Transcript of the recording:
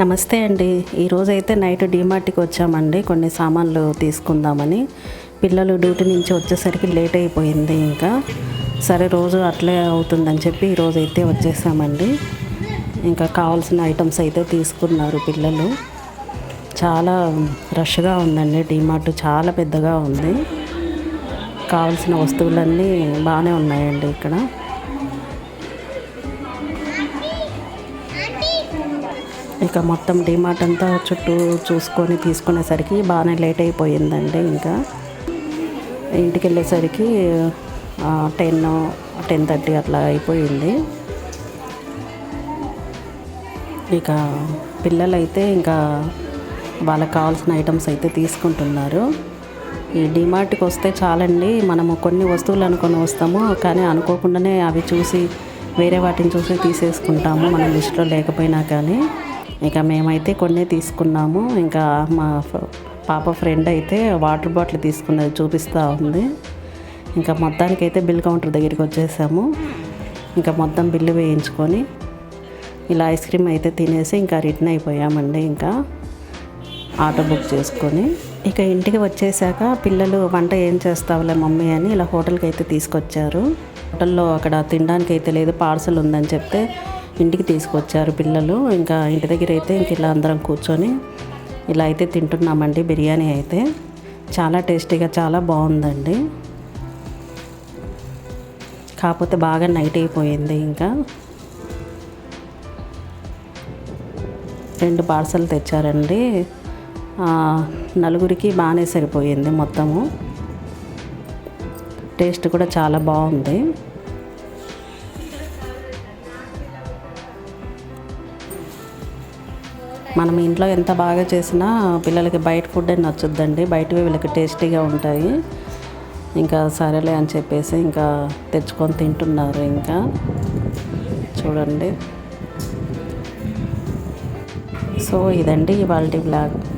నమస్తే అండి. ఈరోజు అయితే నైట్ డీమార్ట్కి వచ్చామండి. కొన్ని సామాన్లు తీసుకుందామని. పిల్లలు డ్యూటీ నుంచి వచ్చేసరికి లేట్ అయిపోయింది ఇంకా. సరే రోజు అట్లే అవుతుందని చెప్పి ఈరోజు అయితే వచ్చేసామండి. ఇంకా కావాల్సిన ఐటమ్స్ అయితే తీసుకున్నారు పిల్లలు. చాలా రష్గా ఉందండి. డీమార్ట్ చాలా పెద్దగా ఉంది. కావాల్సిన వస్తువులన్నీ బాగానే ఉన్నాయండి ఇక్కడ. ఇక మొత్తం డిమార్ట్ అంతా చుట్టూ చూసుకొని తీసుకునేసరికి బాగానే లేట్ అయిపోయిందండి ఇంకా. ఇంటికి వెళ్ళేసరికి టెన్ టెన్ థర్టీ అట్లా అయిపోయింది. ఇక పిల్లలైతే ఇంకా వాళ్ళకి కావాల్సిన ఐటమ్స్ అయితే తీసుకుంటున్నారు. ఈ డిమార్ట్కి వస్తే చాలండి మనము కొన్ని వస్తువులు అనుకొని వస్తాము కానీ అనుకోకుండానే అవి చూసి వేరే వాటిని చూసి తీసేసుకుంటాము మన లిస్ట్లో లేకపోయినా కానీ. ఇక మేమైతే కొన్ని తీసుకున్నాము. ఇంకా మా ఫ- పాప ఫ్రెండ్ అయితే వాటర్ బాటిల్ తీసుకున్నది చూపిస్తూ ఉంది. ఇంకా మొత్తానికి అయితే బిల్ కౌంటర్ దగ్గరికి వచ్చేసాము. ఇంకా మొత్తం బిల్లు వేయించుకొని ఇలా ఐస్ క్రీమ్ అయితే తినేసి ఇంకా రిటర్న్ అయిపోయామండి ఇంకా. ఆటో బుక్ చేసుకొని. ఇక ఇంటికి వచ్చేసాక పిల్లలు వంట ఏం చేస్తావులే మమ్మీ అని ఇలా హోటల్కి అయితే తీసుకొచ్చారు. హోటల్లో అక్కడ తినడానికి అయితే లేదు పార్సల్ ఉందని చెప్తే ఇంటికి తీసుకొచ్చారు పిల్లలు. ఇంకా ఇంటి దగ్గర అయితే ఇంక ఇలా అందరం కూర్చొని ఇలా అయితే తింటున్నామండి బిర్యానీ అయితే. చాలా టేస్టీగా చాలా బాగుందండి. కాకపోతే బాగా నైట్ అయిపోయింది ఇంకా. రెండు పార్సల్ తెచ్చారండి. నలుగురికి బాగానే సరిపోయింది మొత్తము. టేస్ట్ కూడా చాలా బాగుంది. మనం ఇంట్లో ఎంత బాగా చేసినా పిల్లలకి బయట ఫుడ్ అని నచ్చుద్దండి. బయటవి వీళ్ళకి టేస్టీగా ఉంటాయి. ఇంకా సరేలే అని చెప్పేసి ఇంకా తెచ్చుకొని తింటున్నారు ఇంకా. చూడండి. సో ఇదండి ఇవాళ బ్లాగ్